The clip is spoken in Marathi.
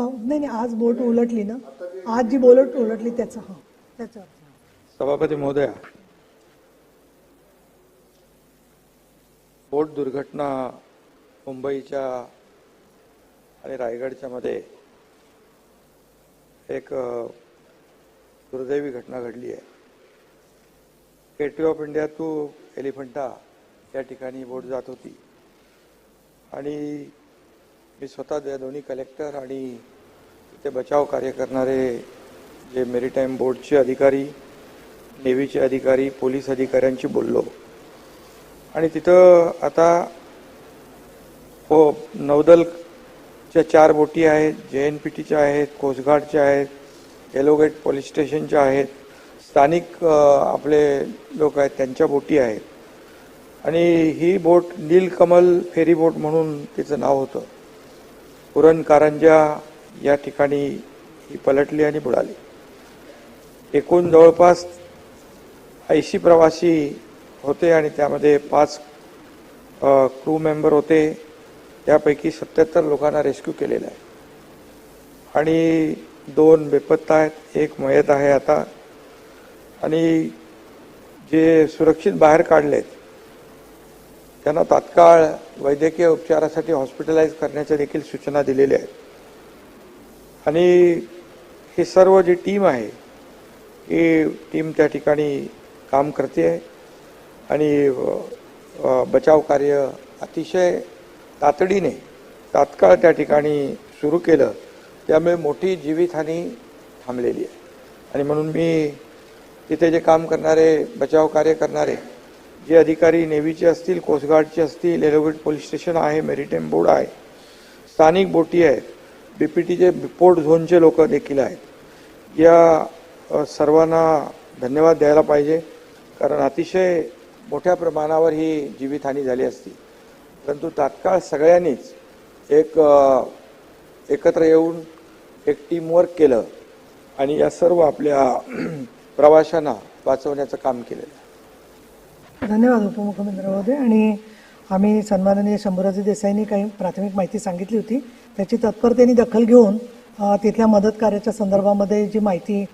नाही नाही आज बोट उलटली ना. आज जी बोलट उलटली त्याचा हा त्याचा सभापती महोदया बोट दुर्घटना मुंबईच्या आणि रायगडच्या मध्ये एक दुर्दैवी घटना घडली आहे. Gateway of India to Elephanta या ठिकाणी बोट जात होती. आणि मी स्वतः त्या दोन्ही कलेक्टर आणि तिथे बचाव कार्य करणारे जे मेरीटाईम बोर्डचे अधिकारी नेव्हीचे अधिकारी पोलीस अधिकाऱ्यांशी बोललो. आणि तिथं आता हो नौदलच्या चार बोटी आहेत जे एन पी टीच्या आहेत कोस्टगार्डच्या आहेत येलोगेट पोलीस स्टेशनच्या आहेत स्थानिक आपले लोक आहेत त्यांच्या बोटी आहेत. आणि ही बोट नीलकमल फेरी बोट म्हणून तिचं नाव होतं. पुरण कारंजा या ठिकाणी ही पलटली आणि बुडाली. एकूण जवळपास ऐंशी प्रवासी होते आणि त्यामध्ये पाच क्रू मेंबर होते. त्यापैकी सत्याहत्तर लोकांना रेस्क्यू केलेलं आहे. आणि दोन बेपत्ता आहेत एक मयत आहे आता. आणि जे सुरक्षित बाहेर काढलेत त्यांना तात्काळ वैद्यकीय उपचारासाठी हॉस्पिटलाइज करण्याच्या देखील सूचना दिलेल्या आहेत. आणि ही सर्व जी टीम आहे ही टीम त्या ठिकाणी काम करते आहे आणि बचाव कार्य अतिशय तातडीने तात्काळ त्या ठिकाणी सुरू केलं त्यामुळे मोठी जीवितहानी थांबलेली आहे. आणि म्हणून मी तिथे जे काम करणारे बचाव कार्य करणारे जे अधिकारी नेव्हीचे असतील कोस्टगार्डचे असतील एलोगेट पोलीस स्टेशन आहे मेरीटाईम बोर्ड आहे स्थानिक बोटी आहेत टीचे पोर्ट झोनचे लोक देखील आहेत. या सर्वांना धन्यवाद द्यायला पाहिजे कारण अतिशय मोठ्या प्रमाणावर ही जीवितहानी झाली असती. परंतु तात्काळ सगळ्यांनीच एक एकत्र येऊन एक टीमवर्क केलं आणि या सर्व आपल्या प्रवाशांना वाचवण्याचं काम केलेलं आहे. धन्यवाद उपमुख्यमंत्री महोदय आणि आम्ही सन्माननीय शंभूराजे देसाईंनी काही प्राथमिक माहिती सांगितली होती. त्याची तत्परतेने दखल घेऊन तिथल्या मदत कार्याच्या संदर्भामध्ये जी माहिती